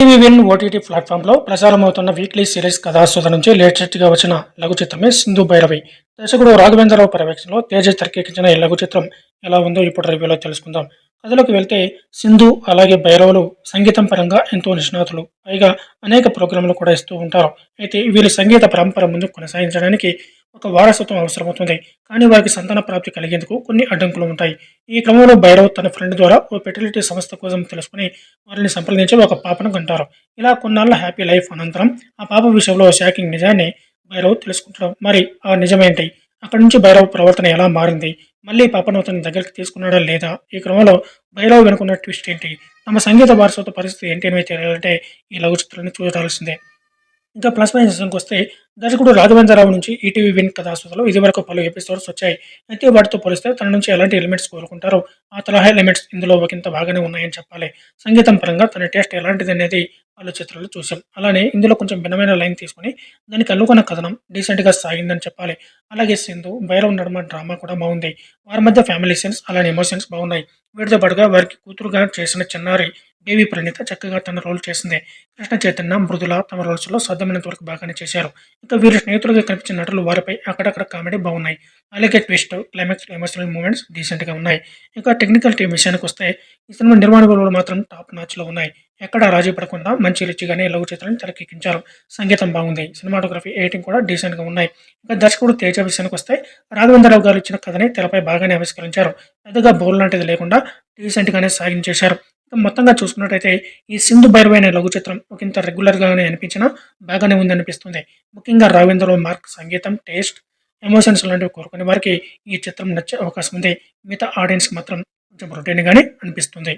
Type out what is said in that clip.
TV win OTT ప్లాట్ఫామ్లో ప్రసారమవుతున్న weekly series కథాసుధ నుంచి లేటెస్ట్గా వచ్చిన లఘు చిత్రమే సింధు భైరవి. దర్శకుడు రాఘవేంద్రరావు పర్యవేక్షణలో తేజ తెరకెక్కించిన ఈ లఘు చిత్రం ఎలా ఉందో ఇప్పుడు రివ్యూలో తెలుసుకుందాం. కథలోకి వెళ్తే సింధు అలాగే భైరవులు సంగీతం పరంగా ఎంతో నిష్ణాతులు. పైగా అనేక ప్రోగ్రాంలు కూడా ఇస్తూ ఉంటారు. అయితే వీరి సంగీత పరంపర ముందు కొనసాగించడానికి ఒక వారసత్వం అవసరమవుతుంది. కానీ వారికి సంతాన ప్రాప్తి కలిగేందుకు కొన్ని అడ్డంకులు ఉంటాయి. ఈ క్రమంలో భైరవ్ తన ఫ్రెండ్ ద్వారా ఓ ఫెర్టిలిటీ సంస్థ కోసం తెలుసుకుని వారిని సంప్రదించి ఒక పాపను కంటారు. ఇలా కొన్నాళ్ళ హ్యాపీ లైఫ్ అనంతరం ఆ పాప విషయంలో షాకింగ్ నిజాన్ని భైరవ్ తెలుసుకుంటాడు. మరి ఆ నిజమేంటి? అక్కడి నుంచి భైరవ్ ప్రవర్తన ఎలా మారింది? మళ్ళీ పాపను అతని దగ్గరికి తీసుకున్నాడా లేదా? ఈ క్రమంలో భైరవ్ వెనుకున్న ట్విస్ట్ ఏంటి? తమ సంగీత వారసత్వ పరిస్థితి ఏంటి అనేవి తెలియాలంటే ఈ లఘు చిత్రాన్ని చూడాల్సిందే. ఇంకా ప్లస్ పాయింట్ విషయానికి వస్తే దర్శకుడు రాఘవేంద్రరావు నుంచి ఈటీవీ విన్ కథాస్పదలో ఇదివరకు పలు ఎపిసోడ్స్ వచ్చాయి. అయితే వాటితో పోలిస్తే తన నుంచి ఎలాంటి ఎలిమెంట్స్ కోరుకుంటారో ఆ తరహా ఎలిమెంట్స్ ఇందులో ఒకంత బాగానే ఉన్నాయని చెప్పాలి. సంగీతం పరంగా తన టేస్ట్ ఎలాంటిది అనేది పలు చిత్రాలు చూసాం అలానే ఇందులో కొంచెం భిన్నమైన లైన్ తీసుకుని దానికి అల్లుకున్న కథనం డీసెంట్గా సాగిందని చెప్పాలి. అలాగే సింధు భైరవ్ నడమ డ్రామా కూడా బాగుంది. వారి మధ్య ఫ్యామిలీ సెన్స్ అలానే ఎమోషన్స్ బాగున్నాయి. వీటితో పాటుగా వారికి కూతురుగా చేసిన చిన్నారి బేబీ ప్రణీత చక్కగా తన రోల్ చేసింది. కృష్ణ చైతన్య మృదుల తమ రోల్స్లో సాధ్యమైనంత వరకు బాగానే చేశారు. ఇంకా వీరి స్నేహితులుగా కనిపించిన నటులు వారిపై అక్కడక్కడ కామెడీ బాగున్నాయి. అలాగే ట్విస్ట్ క్లైమాక్స్ ఎమోషనల్ మూమెంట్స్ డీసెంట్గా ఉన్నాయి. ఇంకా టెక్నికల్ టీం విషయానికి వస్తే ఈ సినిమా నిర్మాణ విలువలు మాత్రం టాప్ నాచ్లో ఉన్నాయి. ఎక్కడ రాజీ పడకుండా మంచి రుచిగానే లఘు చిత్రాన్ని తెరకెక్కించారు. సంగీతం బాగుంది. సినిమాటోగ్రఫీ ఎయిటింగ్ కూడా డీసెంట్గా ఉన్నాయి. ఇంకా దర్శకుడు తేజ విషయానికి వస్తే రాఘవేంద్రరావు గారు ఇచ్చిన కథని తెరపై బాగానే ఆవిష్కరించారు. పెద్దగా బౌల్ లాంటిది లేకుండా డీసెంట్గానే సాగించేశారు. మొత్తంగా చూసుకున్నట్టయితే ఈ సింధు భైరవి అనే లఘు చిత్రం ఒకంత రెగ్యులర్గానే అనిపించినా బాగానే ఉందనిపిస్తుంది. ముఖ్యంగా రాఘవేంద్రరావు మార్క్ సంగీతం టేస్ట్ ఎమోషన్స్ లాంటివి కోరుకునే వారికి ఈ చిత్రం నచ్చే అవకాశం ఉంది. మిగతా ఆడియన్స్కి మాత్రం కొంచెం రొటీన్గానే అనిపిస్తుంది.